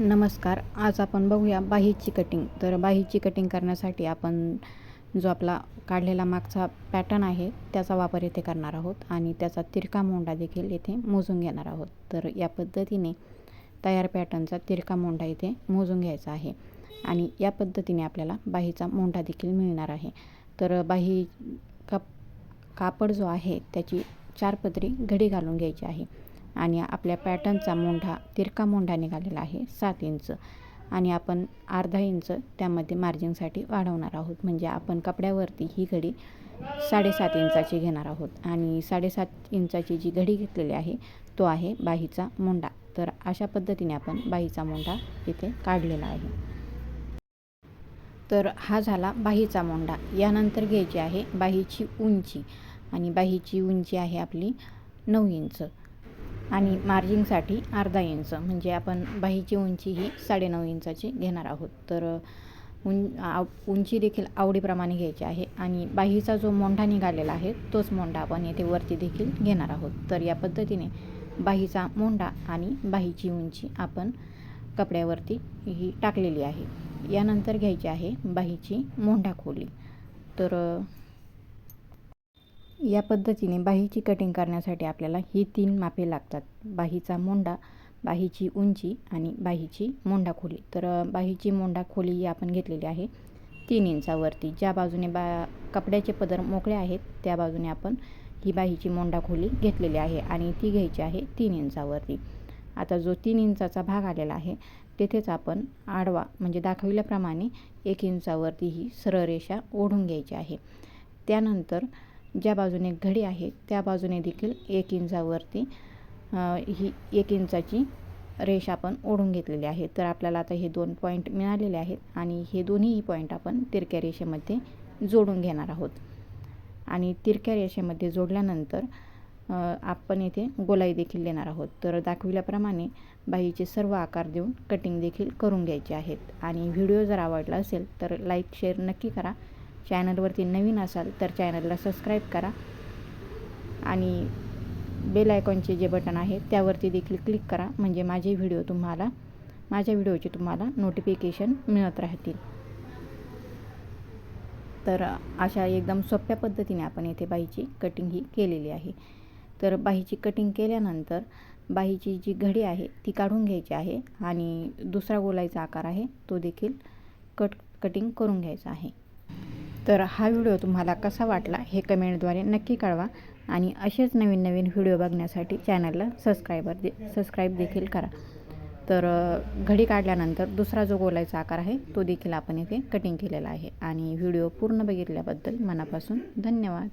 नमस्कार. आज आपण बघूया बाहीची कटिंग तर बाहीची कटिंग करण्यासाठी आपण जो आपला काढलेला मागचा पॅटर्न आहे त्याचा वापर इथे करणार आहोत आणि त्याचा तिरका मोंडा देखील इथे मोजून घेणार आहोत. तर या पद्धतीने तयार पॅटर्नचा तिरका मोंडा इथे मोजून घ्यायचा आहे आणि या पद्धतीने आपल्याला बाहीचा मोंडा देखील मिळणार आहे. तर बाही कप कापड जो आहे त्याची चार पदरी घडी घालून घ्यायची आहे. आणि आपल्या पॅटर्नचा मोंढा तिरका मोंढा निघालेला आहे सात इंच. आणि आपण अर्धा इंच त्यामध्ये मार्जिनसाठी वाढवणार आहोत. म्हणजे आपण कपड्यावरती ही घडी साडेसात इंचाची घेणार आहोत. आणि साडेसात इंचाची जी घडी घेतलेली आहे तो आहे बाहीचा मोंडा तर अशा पद्धतीने आपण बाहीचा मोंडा इथे काढलेला आहे. तर हा झाला बाहीचा मोंडा यानंतर घ्यायची आहे बाहीची उंची. आणि बाहीची उंची आहे आपली नऊ इंच. आणि मार्जिंगसाठी अर्धा इंच म्हणजे आपण बाहीची उंची ही साडेनऊ इंचाची घेणार आहोत. तर उं उंची देखील आवडीप्रमाणे घ्यायची आहे आणि बाहीचा जो मोंढा निघालेला आहे तोच मोंढा आपण येथे वरती देखील घेणार आहोत. तर या पद्धतीने बाहीचा मोंढा आणि बाहीची उंची आपण कपड्यावरती ही टाकलेली आहे. यानंतर घ्यायची आहे बाहीची मोंढा खोली तर या पद्धतीने बाहीची कटिंग करण्यासाठी आपल्याला ही तीन मापे लागतात. बाहीचा मोंडा बाहीची उंची आणि बाहीची मोंडा खोली. तर बाहीची मोंडा खोली ही आपण घेतलेली आहे तीन इंचावरती. ज्या बाजूने बा कपड्याचे पदर मोकळे आहेत त्या बाजूने आपण ही बाहीची मोंडा खोली घेतलेली आहे आणि ती घ्यायची आहे तीन इंचावरती. आता जो तीन इंचाचा भाग आलेला आहे तेथेच आपण आडवा म्हणजे दाखविल्याप्रमाणे एक इंचावरती ही सरळ रेषा ओढून घ्यायची आहे. त्यानंतर ज्या बाजूने घडी आहे त्या बाजूने देखील एक इंचावरती ही एक इंचाची रेष आपण ओढून घेतलेली आहे. तर आपल्याला आता हे दोन पॉईंट मिळालेले आहेत आणि हे दोन्हीही पॉईंट आपण तिरक्या रेषेमध्ये जोडून घेणार आहोत. आणि तिरक्या रेषेमध्ये जोडल्यानंतर आपण येथे गोलाई देखील देणार आहोत. तर दाखविल्याप्रमाणे बाईचे सर्व आकार देऊन कटिंग देखील करून घ्यायचे आहेत. आणि व्हिडिओ जर आवडला असेल तर लाईक शेअर नक्की करा. चॅनलवरती नवीन असाल तर चॅनलला सबस्क्राईब करा आणि बेल आयकॉनचे जे बटन आहे त्यावरती देखील क्लिक करा म्हणजे माझे व्हिडिओ तुम्हाला माझ्या व्हिडिओचे तुम्हाला नोटिफिकेशन मिळत राहतील. तर अशा एकदम सोप्या पद्धतीने आपण येथे बाईची कटिंग ही केलेली आहे. तर बाहीची कटिंग केल्यानंतर बाहीची जी घडी आहे ती काढून घ्यायची आहे आणि दुसरा गोलाईचा आकार आहे तो देखील कट कटिंग करून घ्यायचा आहे. तर हा व्हिडिओ तुम्हाला कसा वाटला हे कमेंटद्वारे नक्की कळवा आणि असेच नवीन नवीन व्हिडिओ बघण्यासाठी चॅनलला सबस्क्रायबर दे सबस्क्राईब देखील करा. तर घडी काढल्यानंतर दुसरा जो गोलायचा आकार आहे तो देखील आपण इथे कटिंग केलेला आहे. आणि व्हिडिओ पूर्ण बघितल्याबद्दल मनापासून धन्यवाद.